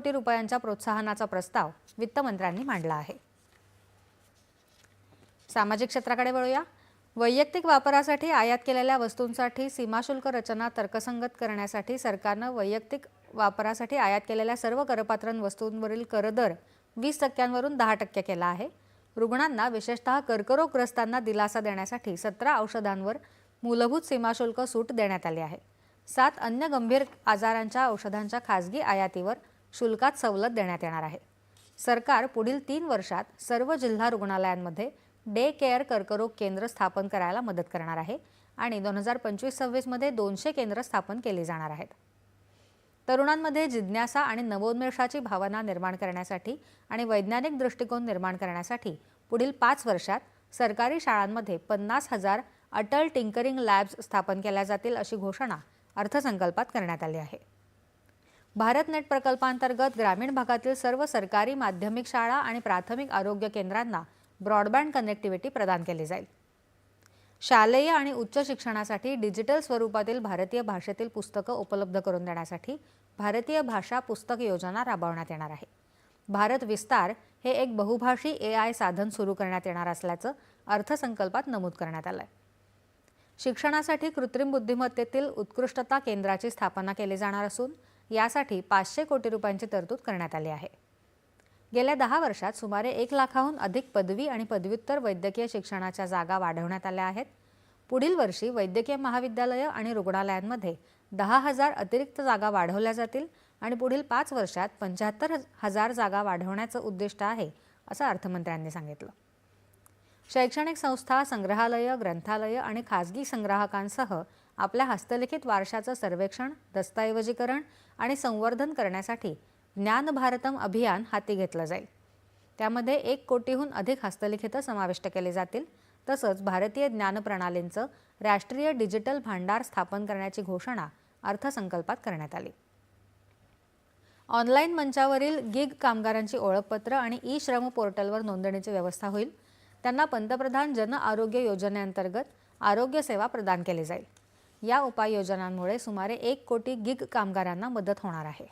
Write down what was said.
कोटी रुपयांच्या प्रोत्साहनाचा प्रस्ताव वित्तमंत्र्यांनी मांडला आहे. सामाजिक क्षेत्राकडे वळूया. वैयक्तिक वापरासाठी आयात केलेल्या वस्तूंसाठी सीमाशुल्क रचना तर्कसंगत करण्यासाठी सरकारनं वैयक्तिक वापरासाठी आयात केलेल्या सर्व करपात्र वस्तूंवरील करदर वीस टक्क्यांवरून दहा टक्के केला आहे. रुग्णांना विशेषतः कर्करोगग्रस्तांना दिलासा देण्यासाठी सतरा औषधांवर मूलभूत सीमाशुल्क सूट देण्यात आली आहे. सात अन्य गंभीर आजारांच्या औषधांच्या खासगी आयातीवर शुल्कात सवलत देण्यात येणार आहे. सरकार पुढील तीन वर्षात सर्व जिल्हा रुग्णालयांमध्ये डे केअर कर्करोग केंद्र स्थापन करायला मदत करणार आहे आणि दोन हजार पंचवीस सव्वीसमध्ये दोनशे केंद्र स्थापन केली जाणार आहेत. तरुणांमध्ये जिज्ञासा आणि नवोन्मेषाची भावना निर्माण करण्यासाठी आणि वैज्ञानिक दृष्टिकोन निर्माण करण्यासाठी पुढील पाच वर्षात सरकारी शाळांमध्ये पन्नास हजार अटल टिंकरिंग लॅब्स स्थापन केल्या जातील अशी घोषणा अर्थसंकल्पात करण्यात आली आहे. भारतनेट प्रकल्पांतर्गत ग्रामीण भागातील सर्व सरकारी माध्यमिक शाळा आणि प्राथमिक आरोग्य केंद्रांना ब्रॉडबँड कनेक्टिव्हिटी प्रदान केली जाईल. शालेय आणि उच्च शिक्षणासाठी डिजिटल स्वरूपातील भारतीय भाषेतील पुस्तकं उपलब्ध करून देण्यासाठी भारतीय भाषा पुस्तक योजना राबवण्यात येणार आहे. भारत विस्तार हे एक बहुभाषी ए आय साधन सुरू करण्यात येणार असल्याचं अर्थसंकल्पात नमूद करण्यात आलं आहे शिक्षणासाठी कृत्रिम बुद्धिमत्तेतील उत्कृष्टता केंद्राची स्थापना केली जाणार असून यासाठी पाचशे कोटी रुपयांची तरतूद करण्यात आली आहे. गेल्या दहा वर्षात सुमारे एक लाखाहून अधिक पदवी आणि पदव्युत्तर वैद्यकीय शिक्षणाच्या जागा वाढवण्यात आल्या आहेत. पुढील वर्षी वैद्यकीय महाविद्यालयं आणि रुग्णालयांमध्ये दहा हजार अतिरिक्त जागा वाढवल्या जातील आणि पुढील पाच वर्षात पंच्याहत्तर हजार जागा वाढवण्याचं उद्दिष्ट आहे असं अर्थमंत्र्यांनी सांगितलं. शैक्षणिक संस्था संग्रहालयं ग्रंथालयं आणि खाजगी संग्राहकांसह आपल्या हस्तलिखित वारशाचं सर्वेक्षण दस्तऐवजीकरण आणि संवर्धन करण्यासाठी ज्ञान भारतम अभियान हाती घेतलं जाईल. त्यामध्ये एक कोटीहून अधिक हस्तलिखितं समाविष्ट केली जातील. तसंच भारतीय ज्ञान प्रणालींचं राष्ट्रीय डिजिटल भांडार स्थापन करण्याची घोषणा अर्थसंकल्पात करण्यात आली. ऑनलाईन मंचावरील गिग कामगारांची ओळखपत्र आणि ई श्रम पोर्टलवर नोंदणीची व्यवस्था होईल. त्यांना पंतप्रधान जन आरोग्य योजनेअंतर्गत आरोग्य सेवा प्रदान केली जाईल. या उपाययोजनांमुळे सुमारे एक कोटी गिग कामगारांना मदत होणार आहे.